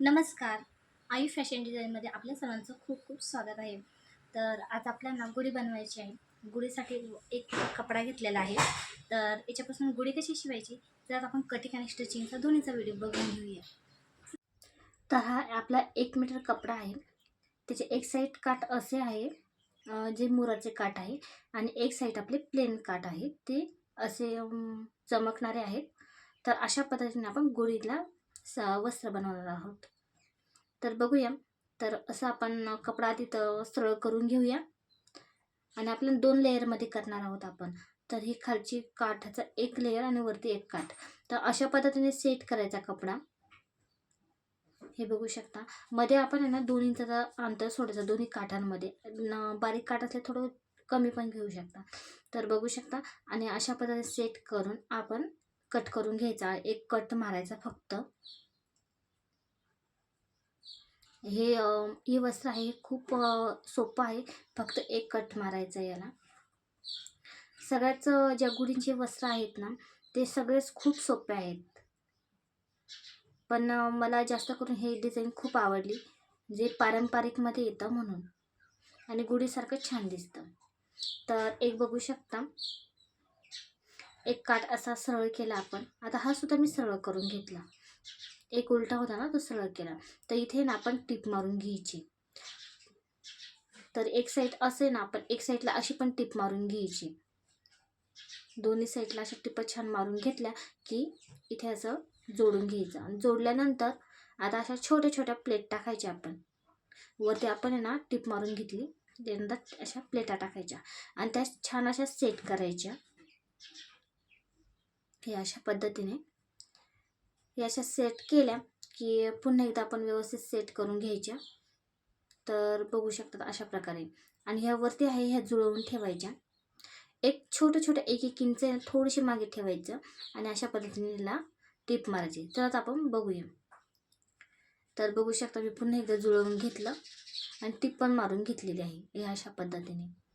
नमस्कार. आई फॅशन डिझाईनमध्ये आपल्या सर्वांचं खूप खूप स्वागत आहे. तर आज आपल्याला गुढी बनवायची आहे. गुढीसाठी एक कपडा घेतलेला आहे. तर याच्यापासून गुढी कशी शिवायची? तर आपण कटिंग आणि स्टिचिंगचा दोन्हीचा व्हिडिओ बघून घेऊया. तर हा आपला एक मीटर कपडा आहे. त्याचे एक साईड काठ असे आहे जे मुराचे काठ आहे आणि एक साईड आपले प्लेन काठ आहे. ते असे चमकणारे आहेत. तर अशा पद्धतीने आपण गुढीला स वस्त्र बनवणार आहोत. तर बघूया. तर असं आपण कपडा तिथं सरळ करून घेऊया. आणि आपल्याला दोन लेअरमध्ये करणार आहोत आपण. तर ही खालची काठाचा एक लेअर आणि वरती एक काठ. तर अशा पद्धतीने सेट करायचा कपडा. हे बघू शकता. मध्ये आपण आहे ना दोन इंचाचा अंतर सोडायचं दोन्ही काठांमध्ये. बारीक काठ असले थोडं कमी पण घेऊ शकता. तर बघू शकता. आणि अशा पद्धतीने सेट करून आपण कट करून घ्यायचा. एक कट मारायचा फक्त. हे हे वस्त्र आहे हे खूप सोपं आहे. फक्त एक कट मारायचा याला. सगळ्याच ज्या गुढींचे वस्त्र आहेत ना ते सगळेच खूप सोपे आहेत. पण मला जास्त करून हे डिझाईन खूप आवडली. जे पारंपरिकमध्ये येतं म्हणून. आणि गुढीसारखं छान दिसतं. तर एक बघू शकता. एक काठ असा सरळ केला आपण. आता हा सुद्धा मी सरळ करून घेतला. एक उलटा होता ना तो सरळ केला. तर इथे ना आपण टीप मारून घ्यायची. तर एक साईड असे ना आपण एक साईडला अशी पण टीप मारून घ्यायची. दोन्ही साईडला अशा टिप छान मारून घेतल्या की इथे असं जोडून घ्यायचं. आणि जोडल्यानंतर आता अशा छोट्या छोट्या प्लेट टाकायच्या आपण. वरती आपण आहे ना टिप मारून घेतली. त्यानंतर अशा प्लेटा टाकायच्या. आणि त्या छान अशा सेट करायच्या. हे अशा पद्धतीने. हे अशा सेट केल्या की पुन्हा एकदा आपण व्यवस्थित सेट करून घ्यायच्या. तर बघू शकतात अशा प्रकारे. आणि ह्या वरती आहे ह्या जुळवून ठेवायच्या. एक छोटं छोटं एक एक इंच आहे थोडीशी मागे ठेवायचं आणि अशा पद्धतीने हिला टीप मारायची. तर आता आपण बघूया. तर बघू शकता मी पुन्हा एकदा जुळवून घेतलं आणि टीप पण मारून घेतलेली आहे. या अशा पद्धतीने.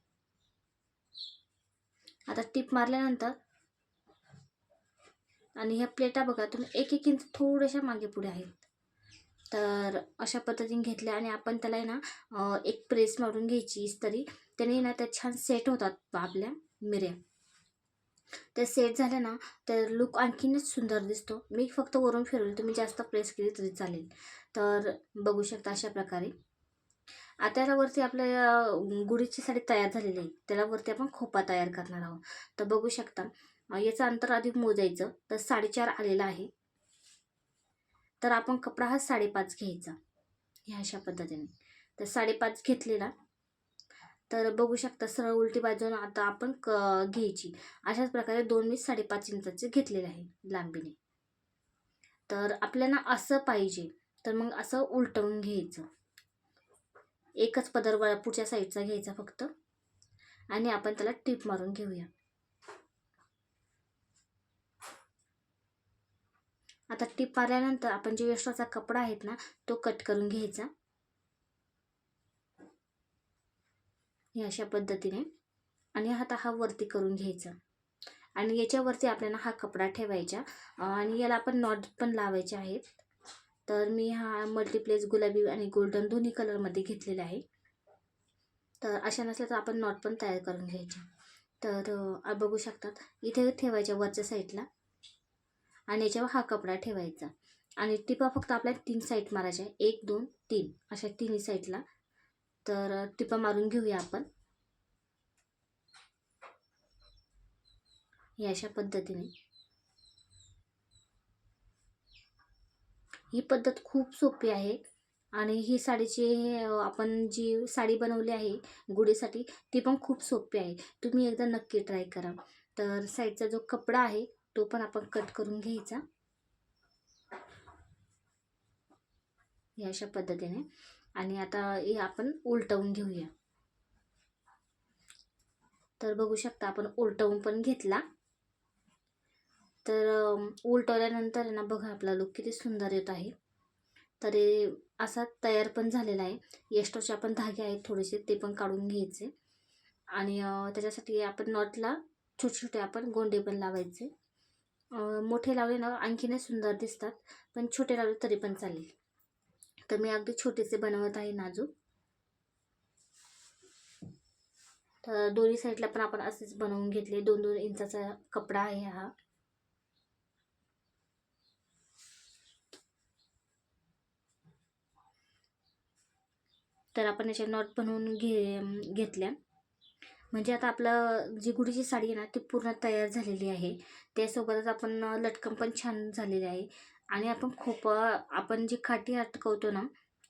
आता टीप मारल्यानंतर आणि ह्या प्लेटा बघा तुम्ही एक एक इंच थोड्याशा मागे पुढे आहेत. तर अशा पद्धतीने घेतल्या आणि आपण त्याला आहे ना एक प्रेस मारून घ्यायची तरी. त्याने ना त्या छान सेट होतात आपल्या मिऱ्या. त्या सेट झाल्या ना तर लुक आणखीनच सुंदर दिसतो. मी फक्त वरून फिरवली तुम्ही जास्त प्रेस केली तरी चालेल. तर बघू शकता अशा प्रकारे. आता याला वरती आपल्या गुढीची साडी तयार झालेली आहे. त्याला वरती आपण खोपा तयार करणार आहोत. तर बघू शकता याचं अंतर अधिक मोजायचं तर साडेचार आलेलं आहे. तर आपण कपडा हा साडेपाच घ्यायचा ह्या अशा पद्धतीने. तर साडेपाच घेतलेला. तर बघू शकता सरळ उलटी बाजून आता आपण क घ्यायची. अशाच प्रकारे दोन मी साडेपाच इंचाचे घेतलेले आहे लांबीने. तर आपल्याला असं पाहिजे तर मग असं उलटवून घ्यायचं. एकच पदर पुढच्या साईडचा घ्यायचा फक्त. आणि आपण त्याला टीप मारून घेऊया. आता टीप आल्यानंतर आपण जे एक्स्ट्राचा कपडा आहेत ना तो कट करून घ्यायचा. हे अशा पद्धतीने. आणि आता हा वरती करून घ्यायचा. आणि याच्यावरती आपल्याला हा कपडा ठेवायचा. आणि याला आपण नॉट पण लावायचे आहेत. तर मी हा मल्टीप्लेस गुलाबी आणि गोल्डन दोन्ही कलरमध्ये घेतलेला आहे. तर अशा नसल्या तर आपण नॉट पण तयार करून घ्यायच्या तर बघू शकतात. इथे ठेवायच्या वरच्या साईडला आणि याच्यावर हा कपडा ठेवायचा. आणि टिपा फक्त आपल्या तीन साईड मारायच्या. एक दोन तीन. अशा तिन्ही साईडला तर टिपा मारून घेऊया आपण. हे अशा पद्धतीने. ही पद्धत खूप सोपी आहे. आणि ही साडीची आपण जी साडी बनवली आहे गुढीसाठी ती पण खूप सोपी आहे. तुम्ही एकदा नक्की ट्राय करा. तर साईडचा जो कपडा आहे तो पण आपण कट करून घ्यायचा. हे अशा पद्धतीने. आणि आता हे आपण उलटवून घेऊया. तर बघू शकता आपण उलटवून पण घेतला. तर उलटवल्यानंतर ना बघा आपला लुक किती सुंदर येत आहे. तर हे असा तयार पण झालेला आहे. एस्टोचे आपण धागे आहेत थोडेसे ते पण काढून घ्यायचे. आणि त्याच्यासाठी आपण नॉटला छोटे छोटे आपण गोंडे पण लावायचे. मोठे लावले ना आणखीनच सुंदर दिसतात. पण छोटे लावले तरी पण चालेल. तर मी अगदी छोटेसे बनवत आहे नाजूक तर दोन्ही साईडला पण आपण असेच बनवून घेतले. दोन दोन इंचाचा कपडा आहे हा. तर आपण याच्या नॉट बनवून घे घेतल्या. म्हणजे आता आपलं जी गुडीची साडी आहे ना ती पूर्ण तयार झालेली आहे. त्यासोबतच आपण लटकन पण छान झालेली आहे. आणि आपण खोपा आपण जी खाटी अटकवतो ना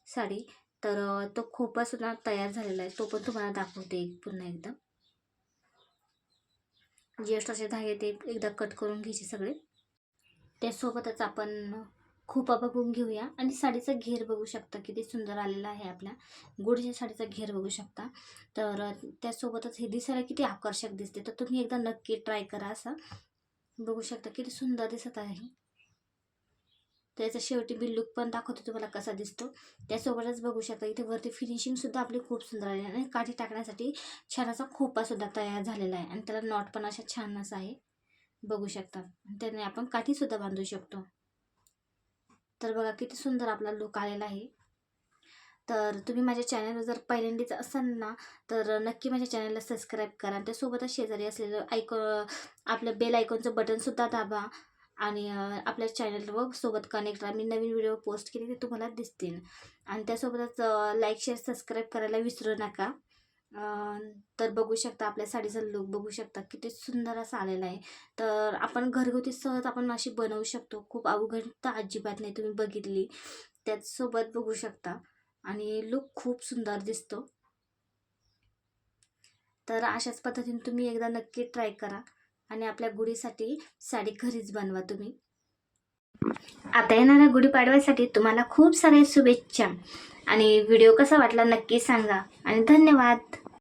साडी तर तो खोपासुद्धा तयार झालेला आहे. तो पण तुम्हाला दाखवते पूर्ण पुन्हा एकदा. जस्ट असे धागे ते एकदा कट करून घ्यायचे सगळे. त्यासोबतच आपण खोपा बघून घेऊया. आणि साडीचा घेर बघू शकता किती सुंदर आलेला आहे आपल्या. गुडच्या साडीचा घेर बघू शकता. तर त्यासोबतच हे दिसायला किती आकर्षक दिसते. तर तुम्ही एकदा नक्की ट्राय करा असं. बघू शकता किती सुंदर दिसत आहे त्याचा शेवटी मी लुक पण दाखवतो तुम्हाला कसा दिसतो. त्यासोबतच बघू शकता इथे वरती फिनिशिंगसुद्धा आपली खूप सुंदर आली आहे. आणि काठी टाकण्यासाठी छान असा खोपासुद्धा तयार झालेला आहे. आणि त्याला नॉट पण अशा छान असा आहे. बघू शकता. त्याने आपण काठीसुद्धा बांधू शकतो. तर बघा किती सुंदर आपला लुक आलेला आहे. तर तुम्ही माझ्या चॅनलवर जर पहिल्यांदाच असाल ना तर नक्की माझ्या चॅनलला सबस्क्राईब करा. आणि त्यासोबतच शेजारी असलेलं आयकॉ आपलं बेल आयकॉनचं बटनसुद्धा दाबा. आणि आपल्या चॅनलवर सोबत कनेक्ट राहा. मी नवीन व्हिडिओ पोस्ट केले ते तुम्हाला दिसतील. आणि त्यासोबतच लाईक शेअर सबस्क्राईब करायला विसरू नका. तर बघू शकता आपल्या साडीचा लुक बघू शकता. किती सुंदर असा आलेला आहे. तर आपण घरगुती सहज आपण अशी बनवू शकतो. खूप अवघड तर अजिबात नाही. तुम्ही बघितली. त्याचसोबत बघू शकता. आणि लुक खूप सुंदर दिसतो. तर अशाच पद्धतीने तुम्ही एकदा नक्की ट्राय करा. आणि आपल्या गुढीसाठी साडी घरीच बनवा तुम्ही. आता येणाऱ्या गुढीपाडव्यासाठी तुम्हाला खूप साऱ्या शुभेच्छा. आणि व्हिडिओ कसा वाटला नक्की सांगा. आणि धन्यवाद.